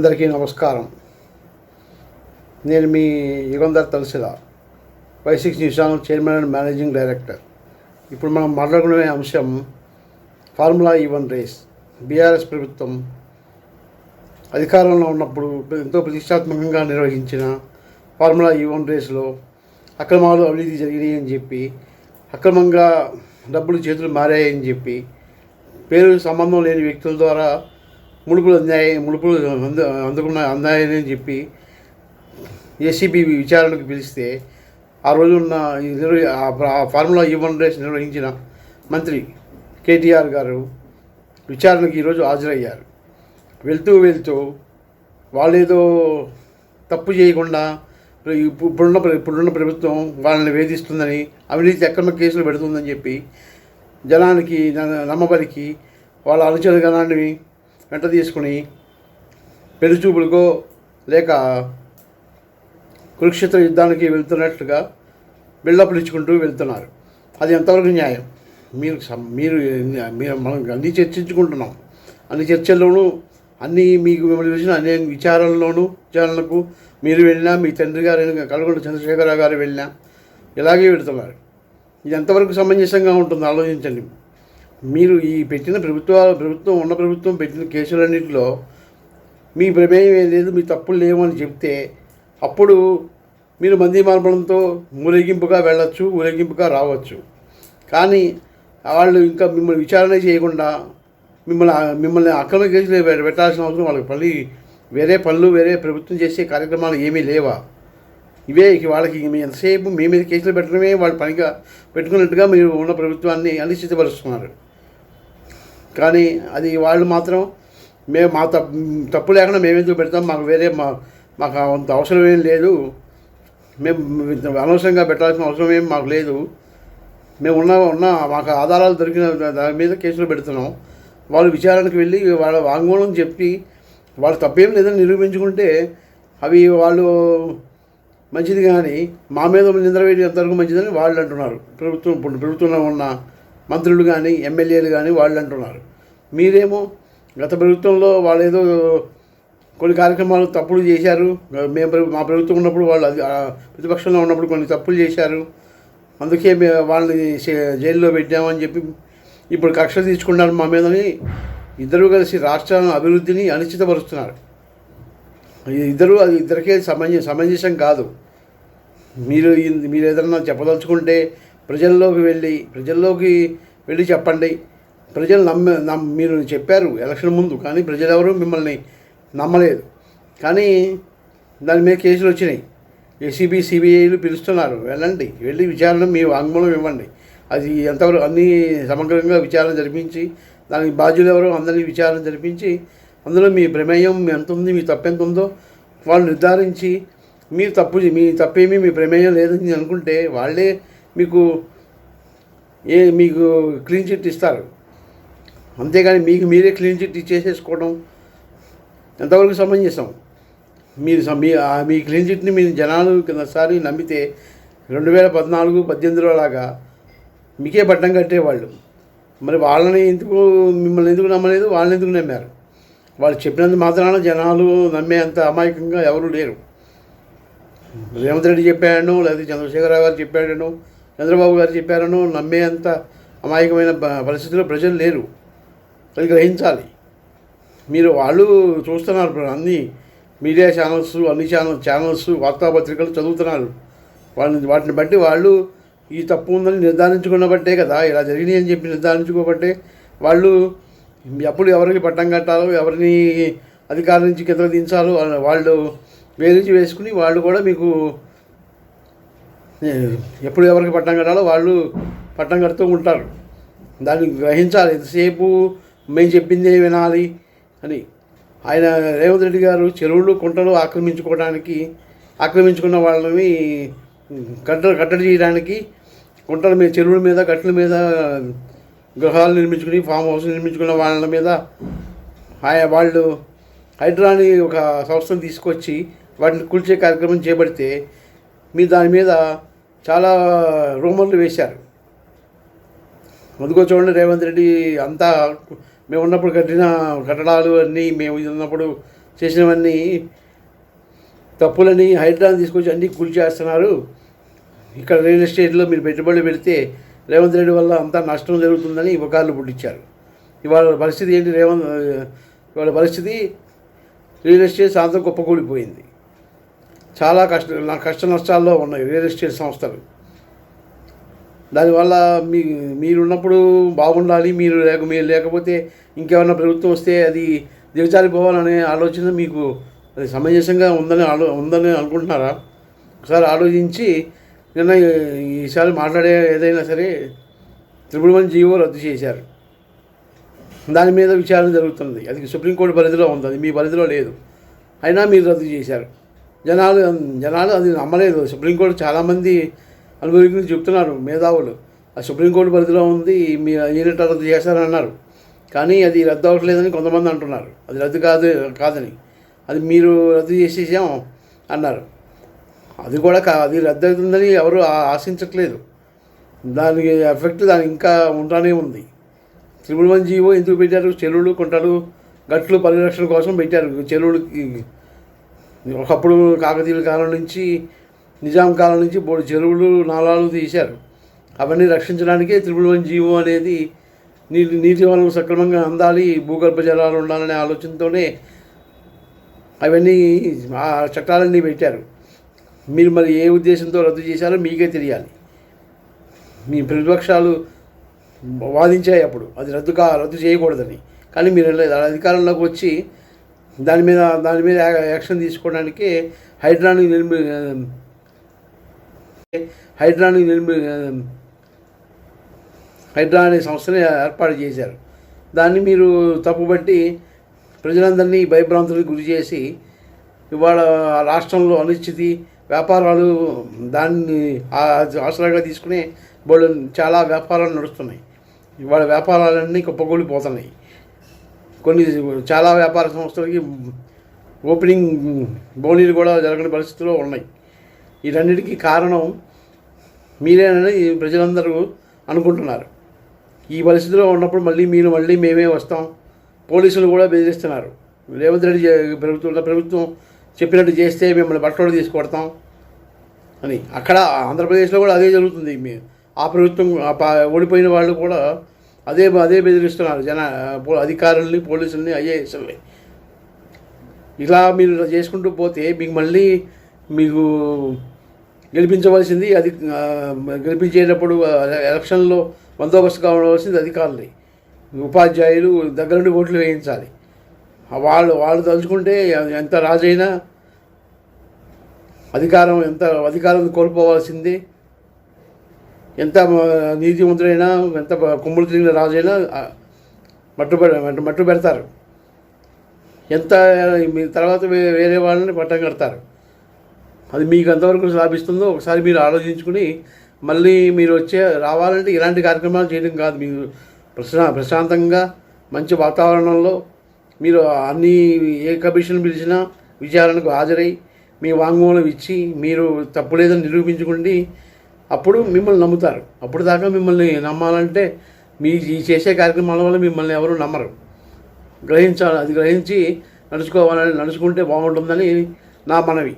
అందరికీ నమస్కారం. నేను మీ Yugandhar Talasila Y six news channel chairman and managing director. ఇప్పుడు మనం మాట్లాడుకునే అంశం ఫార్ములా ఈ వన్ రేస్. బీఆర్ఎస్ ప్రభుత్వం అధికారంలో ఉన్నప్పుడు ఎంతో ప్రతిష్టాత్మకంగా నిర్వహించిన ఫార్ములా ఈ వన్ రేస్లో అక్రమాలు అవినీతి జరిగినాయి అని చెప్పి అక్రమంగా డబ్బులు చేతులు మారాయని చెప్పి పేరు సంబంధం లేని వ్యక్తుల ద్వారా ముడుపులు అందాయి ముడుపులు అందు అందుకున్న అందాయని చెప్పి ఏసీబీ విచారణకు పిలిస్తే ఆ రోజున్న ఫార్ములా హ్యూమన్ రైట్స్ నిర్వహించిన మంత్రి కేటీఆర్ గారు విచారణకు ఈరోజు హాజరయ్యారు. వెళ్తూ వెళ్తూ వాళ్ళేదో తప్పు చేయకుండా ఇప్పుడున్న ఇప్పుడున్న ప్రభుత్వం వాళ్ళని వేధిస్తుందని అవినీతి అక్రమ కేసులు పెడుతుందని చెప్పి జనానికి నమ్మబలికి వాళ్ళ అనుచరుగణాన్ని వెంట తీసుకుని పెరుచూపులకో లేక కురుక్షేత్ర యుద్ధానికి వెళ్తున్నట్లుగా బిల్డప్లు ఇచ్చుకుంటూ వెళ్తున్నారు. అది ఎంతవరకు న్యాయం? మీరు మీరు మీరు మనం అన్ని చర్చించుకుంటున్నాం. అన్ని చర్చల్లోనూ అన్ని మీకు మిమ్మల్ని చూసిన అనే విచారాల్లోనూ విచారణలకు మీరు వెళ్ళినా మీ తండ్రి గారు కలగొండ చంద్రశేఖరరావు గారు వెళ్ళినా ఇలాగే పెడుతున్నారు ఇది ఎంతవరకు సమంజసంగా ఉంటుందో ఆలోచించండి. మీరు ఈ పెట్టిన ప్రభుత్వాలు ప్రభుత్వం ఉన్న ప్రభుత్వం పెట్టిన కేసులన్నింటిలో మీ ప్రమేయం ఏం లేదు మీ తప్పులు లేవని చెప్తే అప్పుడు మీరు మంది మార్పడంతో ఊరేగింపుగా వెళ్ళొచ్చు ఊరేగింపుగా రావచ్చు. కానీ వాళ్ళు ఇంకా మిమ్మల్ని విచారణ చేయకుండా మిమ్మల్ని మిమ్మల్ని అక్రమ కేసులు పెట్టాల్సిన అవసరం వాళ్ళకి. మళ్ళీ వేరే పనులు వేరే ప్రభుత్వం చేసే కార్యక్రమాలు ఏమీ లేవా? ఇవే వాళ్ళకి ఎంతసేపు మీ మీద కేసులు పెట్టడమే వాళ్ళు పనిగా పెట్టుకున్నట్టుగా మీరు ఉన్న ప్రభుత్వాన్ని అనిశ్చితపరుస్తున్నారు. కానీ అది వాళ్ళు మాత్రం మేము మా తప్పు తప్పు లేకుండా మేమెందుకు పెడతాం మాకు వేరే మా మాకు అంత అవసరం ఏం లేదు. మేము అనవసరంగా పెట్టాల్సిన అవసరం ఏం మాకు లేదు. మేము ఉన్న ఉన్న మాకు ఆధారాలు దొరికిన దాని మీద కేసులు పెడుతున్నాం. వాళ్ళు విచారణకు వెళ్ళి వాళ్ళ వాంగ్మూలం చెప్పి వాళ్ళు తప్పేం లేదని నిరూపించుకుంటే అవి వాళ్ళు మంచిది కానీ మా మీద నిద్ర వేయడం ఎంతవరకు మంచిదని వాళ్ళు అంటున్నారు. ప్రభుత్వం ఇప్పుడు ప్రభుత్వంలో ఉన్న మంత్రులు కానీ ఎమ్మెల్యేలు కానీ వాళ్ళు అంటున్నారు. మీరేమో గత ప్రభుత్వంలో వాళ్ళు ఏదో కొన్ని కార్యక్రమాలు తప్పులు చేశారు. మేము మా ప్రభుత్వం ఉన్నప్పుడు వాళ్ళు అది ప్రతిపక్షంలో ఉన్నప్పుడు కొన్ని తప్పులు చేశారు. అందుకే మేము వాళ్ళని జైల్లో పెట్టామని చెప్పి ఇప్పుడు కక్ష తీసుకున్నారు మా మీదని ఇద్దరు కలిసి రాష్ట్రాల అభివృద్ధిని అనిశ్చితపరుస్తున్నారు. ఇద్దరు అది ఇద్దరికే సమంజ సమంజసం కాదు. మీరు మీరు ఏదన్నా చెప్పదలుచుకుంటే ప్రజల్లోకి వెళ్ళి ప్రజల్లోకి వెళ్ళి చెప్పండి. ప్రజలు నమ్మ నమ్ మీరు చెప్పారు ఎలక్షన్ ముందు కానీ ప్రజలు ఎవరు మిమ్మల్ని నమ్మలేదు. కానీ దాని మీద కేసులు వచ్చినాయి. ఏసీబీ సిబిఐలు పిలుస్తున్నారు. వెళ్ళండి వెళ్ళి విచారణ మీ వాంగ్మూలం ఇవ్వండి. అది ఎంతవరకు అన్ని సమగ్రంగా విచారణ జరిపించి దానికి బాధ్యులు ఎవరో అందరినీ విచారణ జరిపించి అందులో మీ ప్రమేయం ఎంత ఉంది మీ తప్పు ఎంత ఉందో వాళ్ళు నిర్ధారించి మీరు తప్పు మీ తప్పేమీ మీ ప్రమేయం లేదని అనుకుంటే వాళ్ళే మీకు ఏ మీకు క్లీన్ చిట్ ఇస్తారు. అంతేగాని మీకు మీరే క్లీన్ చిట్ ఇచ్చేసేసుకోవడం ఎంతవరకు సమంజసం? మీరు మీ మీ క్లీన్ చిట్ని మీరు జనాలు కిందసారి నమ్మితే రెండు వేల పద్నాలుగు పద్దెనిమిదిలో లాగా మీకే పట్టం కట్టేవాళ్ళు. మరి వాళ్ళని ఎందుకు మిమ్మల్ని ఎందుకు నమ్మలేదు? వాళ్ళని ఎందుకు నమ్మారు? వాళ్ళు చెప్పినంత మాత్రాన జనాలు నమ్మే అంత అమాయకంగా ఎవరు లేరు. రేవంత్ రెడ్డి చెప్పాడనో లేదా చంద్రశేఖరరావు గారు చెప్పాడనో చంద్రబాబు గారు చెప్పారను నమ్మే అంత అమాయకమైన పరిస్థితిలో ప్రజలు లేరు. అది గ్రహించాలి. మీరు వాళ్ళు చూస్తున్నారు అన్ని మీడియా ఛానల్స్ అన్ని ఛానల్ ఛానల్స్ వార్తాపత్రికలు చదువుతున్నారు. వాళ్ళని వాటిని బట్టి వాళ్ళు ఈ తప్పు ఉందని నిర్ధారించుకున్న బట్టే కదా ఇలా జరిగినాయి అని చెప్పి నిర్ధారించుకోబట్టే వాళ్ళు ఎప్పుడు ఎవరికి పట్టం కట్టాలో ఎవరిని అధికారం నుంచి కింద దించాలో వాళ్ళు వేరించి వేసుకుని వాళ్ళు కూడా మీకు ఎప్పుడు ఎవరికి పట్టం కట్టాలో వాళ్ళు పట్టం కడుతూ ఉంటారు. దాన్ని గ్రహించాలి. ఎంతసేపు మేము చెప్పిందే వినాలి అని. ఆయన రేవంత్ రెడ్డి గారు చెరువులు కుంటలు ఆక్రమించుకోవడానికి ఆక్రమించుకున్న వాళ్ళని కట్టలు కట్టడి చేయడానికి కుంటల మీద చెరువుల మీద గట్ల మీద గృహాలు నిర్మించుకుని ఫామ్ హౌస్ నిర్మించుకున్న వాళ్ళ మీద ఆయా వాళ్ళు హైడ్రాని ఒక సంస్థను తీసుకొచ్చి వాటిని కూల్చే కార్యక్రమం చేపడితే మీ దాని మీద చాలా రూమర్లు వేశారు. అందుకో చూడండి రేవంత్ రెడ్డి అంతా మేము ఉన్నప్పుడు కట్టిన కట్టడాలు అన్నీ మేము ఇది ఉన్నప్పుడు చేసినవన్నీ తప్పులని హైదరాబాద్ తీసుకొచ్చి అన్నీ కూల్ చేస్తున్నారు. ఇక్కడ రియల్ ఎస్టేట్లో మీరు పెట్టుబడులు పెడితే రేవంత్ రెడ్డి వల్ల అంతా నష్టం జరుగుతుందని పుకార్లు పుట్టించారు. ఇవాళ పరిస్థితి ఏంటి రేవంత్ ఇవాళ పరిస్థితి రియల్ ఎస్టేట్ శాంతం కుప్పకూలిపోయింది. చాలా కష్ట నా కష్ట నష్టాల్లో ఉన్నాయి రియల్ ఎస్టేట్ సంస్థలు. దానివల్ల మీ మీరున్నప్పుడు బాగుండాలి మీరు లేక మీరు లేకపోతే ఇంకేమైనా ప్రభుత్వం వస్తే అది దిగజారిపోవాలనే ఆలోచన మీకు అది సమంజసంగా ఉందని ఆలో ఉందని అనుకుంటున్నారా? ఒకసారి ఆలోచించి నిన్న ఈసారి మాట్లాడే ఏదైనా సరే త్రిపుల్ వన్ జీవో రద్దు చేశారు. దాని మీద విచారణ జరుగుతుంది. అది సుప్రీంకోర్టు పరిధిలో ఉంది అది మీ పరిధిలో లేదు. అయినా మీరు రద్దు చేశారు. జనాలు జనాలు అది నమ్మలేదు. సుప్రీంకోర్టు చాలామంది అనుభవికులు చెప్తున్నారు మేధావులు. ఆ సుప్రీంకోర్టు పరిధిలో ఉంది మీ యూనిట్ రద్దు చేశారని అన్నారు కానీ అది రద్దు అవ్వట్లేదని కొంతమంది అంటున్నారు. అది రద్దు కాదు కాదని. అది మీరు రద్దు చేసేసాం అన్నారు. అది కూడా కా అది రద్దు అవుతుందని ఎవరు ఆశించట్లేదు. దానికి ఎఫెక్ట్ దాని ఇంకా ఉంటానే ఉంది. త్రిపుల్ వన్ జీవో ఎందుకు పెట్టారు? చెరువులు కుంటలు గట్లు పరిరక్షణ కోసం పెట్టారు. చెరువులు ఒకప్పుడు కాకతీయుల కాలం నుంచి నిజాం కాలం నుంచి బోడి చెరువులు నాలాలు తీశారు. అవన్నీ రక్షించడానికే త్రిపుల్ వన్ జీవో అనేది నీటి నీటి వనరులు సక్రమంగా అందాలి భూగర్భ జలాలు ఉండాలనే ఆలోచనతోనే అవన్నీ ఆ చట్టాలన్నీ పెట్టారు. మీరు మరి ఏ ఉద్దేశంతో రద్దు చేశారో మీకే తెలియాలి. మీ ప్రతిపక్షాలు వాదించాయి అప్పుడు. అది రద్దు కా రద్దు చేయకూడదని. కానీ మీరు అధికారంలోకి వచ్చి దాని మీద దాని మీద యాక్షన్ తీసుకోవడానికి హైడ్రానిక్ నిర్మి హైడ్రానిక్ నిర్మి హైడ్రా అనే సంస్థని ఏర్పాటు చేశారు. దాన్ని మీరు తప్పుబట్టి ప్రజలందరినీ భయభ్రాంతులకు గురి చేసి ఇవాళ రాష్ట్రంలో అనిశ్చితి వ్యాపారాలు దాన్ని ఆసరాగా తీసుకునే బోళ్ళు చాలా వ్యాపారాలు నడుస్తున్నాయి. ఇవాళ వ్యాపారాలన్నీ కుప్పకూలిపోతున్నాయి. కొన్ని చాలా వ్యాపార సంస్థలకి ఓపెనింగ్ బోనీలు కూడా జరగని పరిస్థితుల్లో ఉన్నాయి. వీటన్నిటికీ కారణం మీరేనని ప్రజలందరూ అనుకుంటున్నారు. ఈ పరిస్థితిలో ఉన్నప్పుడు మళ్ళీ మీరు మళ్ళీ మేమే వస్తాం. పోలీసులు కూడా బెదిరిస్తున్నారు. రేవంత్ రెడ్డి ప్రభుత్వం ప్రభుత్వం చెప్పినట్టు చేస్తే మిమ్మల్ని బట్టలు తీసుకొడతాం అని. అక్కడ ఆంధ్రప్రదేశ్లో కూడా అదే జరుగుతుంది. మీ ఆ ప్రభుత్వం ఓడిపోయిన వాళ్ళు కూడా అదే అదే బెదిరిస్తున్నారు. జన పో- అధికారుల్ని పోలీసుల్ని ఐఏఎస్ఎల్ని ఇలా మీరు ఇలా చేసుకుంటూ పోతే మీకు మళ్ళీ మీకు గెలిపించవలసింది అది గెలిపించేటప్పుడు ఎలక్షన్లో బందోబస్తు కావాల్సింది అధికారులే ఉపాధ్యాయులు దగ్గర నుండి ఓట్లు వేయించాలి. వాళ్ళు వాళ్ళు తలుచుకుంటే ఎంత రాజైనా అధికారం ఎంత అధికారం కోల్పోవాల్సింది. ఎంత మ- నీతిమంతుడైనా ఎంత కుమ్ములు తిరిగిన రాజైనా మట్టు మట్టు- పెడతారు. ఎంత మీ తర్వాత వేరే వాళ్ళని పట్టం కడతారు. అది మీకు ఎంతవరకు లాభిస్తుందో ఒకసారి మీరు ఆలోచించుకుని మళ్ళీ మీరు వచ్చే రావాలంటే ఇలాంటి కార్యక్రమాలు చేయడం కాదు. మీరు ప్రశా ప్రశాంతంగా మంచి వాతావరణంలో మీరు అన్ని ఏ కమిషన్ పిలిచినా విచారణకు హాజరై మీ వాంగ్మూలం ఇచ్చి మీరు తప్పు లేదని నిరూపించుకోండి అప్పుడు మిమ్మల్ని నమ్ముతారు. అప్పుడు దాకా మిమ్మల్ని నమ్మాలంటే మీ ఈ చేసే కార్యక్రమాల వల్ల మిమ్మల్ని ఎవరు నమ్మరు. గ్రహించాలి అది గ్రహించి నడుచుకోవాలని నడుచుకుంటే బాగుంటుందని నా మనవి.